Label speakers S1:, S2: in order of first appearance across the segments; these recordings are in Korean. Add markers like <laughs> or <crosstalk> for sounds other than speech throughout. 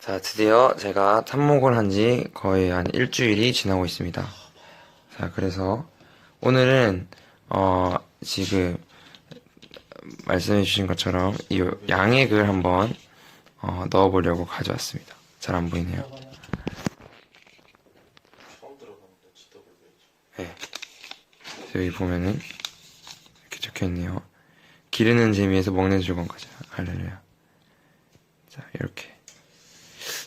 S1: 자, 드디어 제가 탑목을 한 지 거의 한 일주일이 지나고 있습니다. 자, 그래서 오늘은, 어, 지금, 말씀해주신 것처럼 이 양액을 한번, 어, 넣어보려고 가져왔습니다. 잘 안 보이네요. 네. 여기 보면은, 이렇게 적혀 있네요. 기르는 재미에서 먹는 즐거움까지. 할렐루야. 자, 이렇게.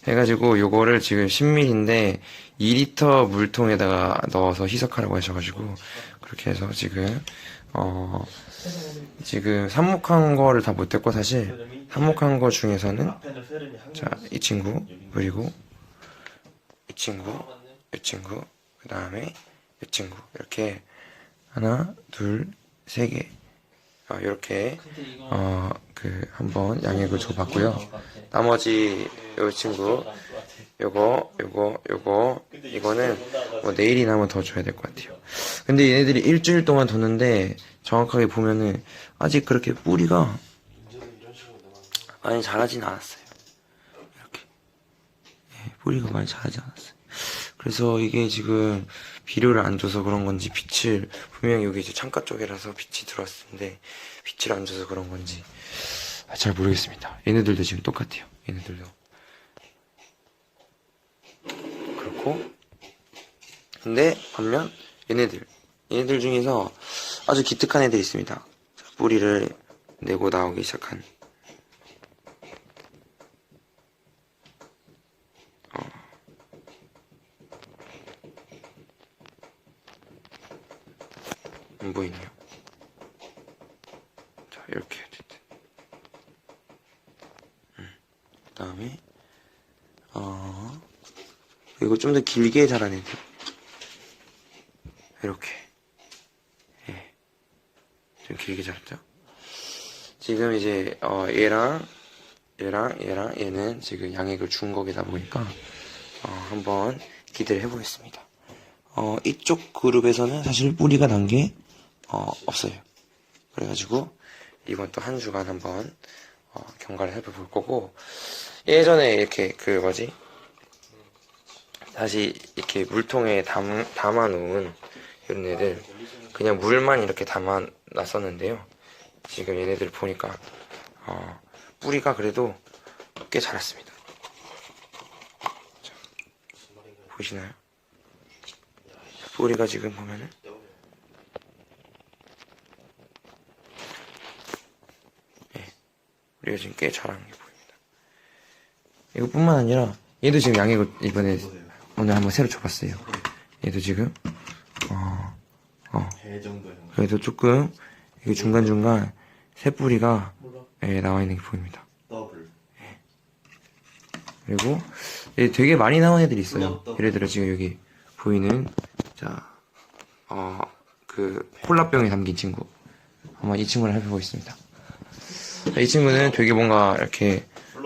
S1: 해가지고 요거를 지금 10ml인데 2리터 물통에다가 넣어서 희석하라고 하셔가지고 그렇게 해서 지금 어 지금 삽목한 거를 다 못했고 사실 삽목한 거 중에서는 자 이 친구 그리고 이 친구 이 친구 그 다음에 이 친구 이렇게 하나 둘 세 개 어, 이렇게 어 그 한번 양액을 줘봤고요. 나머지 요 친구 요거 요거 요거 이거는 뭐 내일이나 한번 더 줘야 될 것 같아요. 근데 얘네들이 일주일 동안 뒀는데 정확하게 보면은 아직 그렇게 뿌리가 많이 자라진 않았어요. 이렇게 예, 뿌리가 많이 자라지 않았어요. 그래서 이게 지금 비료를 안 줘서 그런 건지 빛을 분명히 여기 이제 창가 쪽이라서 빛이 들어왔을 텐데 빛을 안 줘서 그런 건지 아, 잘 모르겠습니다. 얘네들도 지금 똑같아요. 얘네들도 그렇고 근데 반면 얘네들 얘네들 중에서 아주 기특한 애들이 있습니다. 자, 뿌리를 내고 나오기 시작한 안 보이네요. 자 이렇게 어쨌든 그 다음에 어 그리고 좀더 길게 애들 이렇게. 예. 좀 길게 자랐죠? 지금 이제 어 얘랑 얘랑 얘랑 얘는 지금 양액을 준 거기다 보니까 어 한번 기대를 해보겠습니다. 어 이쪽 그룹에서는 사실 뿌리가 난 게 어, 없어요. 그래가지고 이번 또 한 주간 한번 어, 경과를 해볼 거고 예전에 이렇게 그 뭐지? 다시 이렇게 물통에 담, 담아놓은 이런 애들 그냥 물만 이렇게 담아 놨었는데요. 지금 얘네들 보니까 어, 뿌리가 그래도 꽤 자랐습니다. 자, 보이시나요? 뿌리가 지금 보면은 우리가 지금 꽤 잘하는 게 보입니다. 이것뿐만 아니라 얘도 지금 양액을 이번에 오늘 한번 새로 줘봤어요. 얘도 지금 어, 어. 그래도 조금 이게 중간 중간 새 뿌리가 예, 나와 있는 게 보입니다.
S2: 더블.
S1: 그리고 얘 되게 많이 나온 애들이 있어요. 예를 들어 지금 여기 보이는 자 어 그 콜라병에 담긴 친구 한번 이 친구를 해보겠습니다. 자, 이 친구는 되게 뭔가 이렇게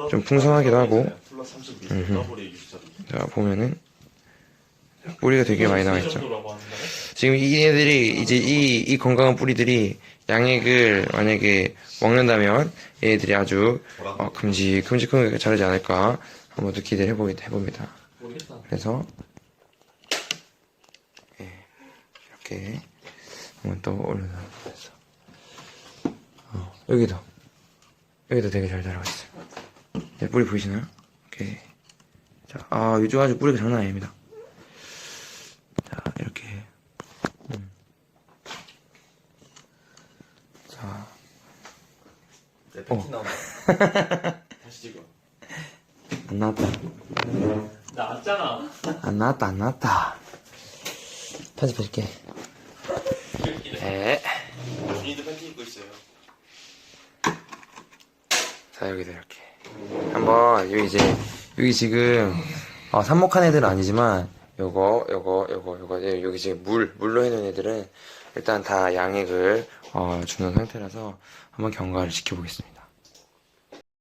S1: 좀 풍성하기도 하고
S2: 플러스 32.
S1: 음흠.
S2: 더블의 유지점.
S1: 자 보면은 뿌리가 되게 많이 나와 있죠. 지금 이 애들이 이제 이, 이 건강한 뿌리들이 양액을 만약에 먹는다면 얘들이 아주 어, 큼직 큼직하게 자라지 않을까 한번 더 기대를 해보,
S2: 해봅니다.
S1: 그래서 예, 이렇게 한번 또 올려놔서 어, 여기도 여기도 되게 잘 자라고 있어요. 네, 뿌리 보이시나요? 오케이. 자, 아 요즘 아주 뿌리가 장난 아닙니다. 자 이렇게 음.
S2: 자내
S1: 어.
S2: 팬티 나온다. <laughs> 다시 찍어.
S1: 안 나왔다
S2: 나왔잖아.
S1: 안 나왔다 안 나왔다 편집해줄게 네.
S2: 준이도 팬티 입고 있어요.
S1: 자 여기도 이렇게 한번 여기 이제 여기 지금 어, 삽목한 애들은 아니지만 요거 요거 요거 요거 예, 여기 지금 물 물로 해놓은 애들은 일단 다 양액을 어, 주는 상태라서 한번 경과를 지켜보겠습니다.